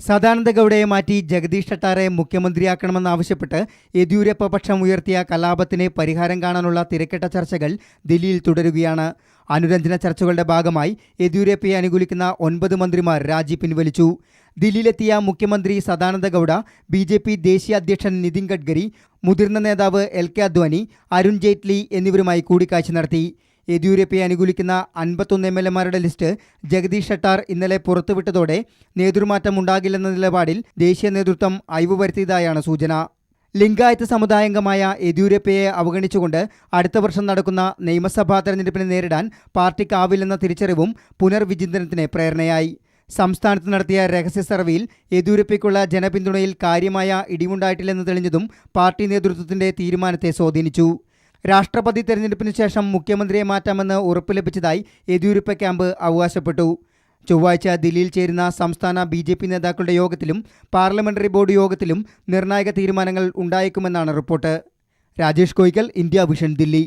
സദാനന്ദ ഗൗഡയെ മാറ്റി ജഗദീഷ് ഷട്ടാറെ മുഖ്യമന്ത്രിയാക്കണമെന്നാവശ്യപ്പെട്ട് യെദ്യൂരപ്പ പക്ഷം ഉയർത്തിയ കലാപത്തിന് പരിഹാരം കാണാനുള്ള തിരക്കിട്ട ചർച്ചകൾ ദില്ലിയിൽ തുടരുകയാണ്. അനുരഞ്ജന ചർച്ചകളുടെ ഭാഗമായി യെദ്യൂരപ്പയെ അനുകൂലിക്കുന്ന ഒൻപത് മന്ത്രിമാർ രാജി പിൻവലിച്ചു. ദില്ലിയിലെത്തിയ മുഖ്യമന്ത്രി Sadananda Gowda B J P ദേശീയ അധ്യക്ഷൻ നിതിൻ ഗഡ്കരി മുതിർന്ന നേതാവ് എൽ കെ അദ്വാനി അരുൺ ജെയ്റ്റ്ലി എന്നിവരുമായി കൂടിക്കാഴ്ച നടത്തി. യെദ്യൂരപ്പയെ അനുകൂലിക്കുന്ന അൻപത്തൊന്ന് എം എൽ എമാരുടെ ലിസ്റ്റ് ജഗദീഷ് ഷട്ടാർ ഇന്നലെ പുറത്തുവിട്ടതോടെ നേതൃമാറ്റം ഉണ്ടാകില്ലെന്ന നിലപാടിൽ ദേശീയ നേതൃത്വം അയവ് വരുത്തിയതായാണ് സൂചന. ലിംഗായത്ത് സമുദായംഗമായ യെദ്യൂരപ്പയെ അവഗണിച്ചുകൊണ്ട് അടുത്ത വർഷം നടക്കുന്ന നിയമസഭാ തെരഞ്ഞെടുപ്പിനെ നേരിടാൻ പാർട്ടിക്കാവില്ലെന്ന തിരിച്ചറിവും പുനർവിചിന്തനത്തിന് പ്രേരണയായി. സംസ്ഥാനത്ത് നടത്തിയ രഹസ്യ സർവേയിൽ യെദ്യൂരപ്പയ്ക്കുള്ള ജനപിന്തുണയിൽ കാര്യമായ ഇടിവുണ്ടായിട്ടില്ലെന്ന് തെളിഞ്ഞതും പാർട്ടി നേതൃത്വത്തിന്റെ തീരുമാനത്തെ സ്വാധീനിച്ചു. രാഷ്ട്രപതി തെരഞ്ഞെടുപ്പിന് ശേഷം മുഖ്യമന്ത്രിയെ മാറ്റാമെന്ന് ഉറപ്പ് ലഭിച്ചതായി യെദ്യൂരപ്പ ക്യാമ്പ് അവകാശപ്പെട്ടു. ചൊവ്വാഴ്ച ദില്ലിയിൽ ചേരുന്ന സംസ്ഥാന ബി ജെ പി നേതാക്കളുടെ യോഗത്തിലും പാർലമെന്ററി ബോർഡ് യോഗത്തിലും നിർണായക തീരുമാനങ്ങൾ ഉണ്ടായേക്കുമെന്നാണ് report. Rajesh Koyikkal India vision Delhi.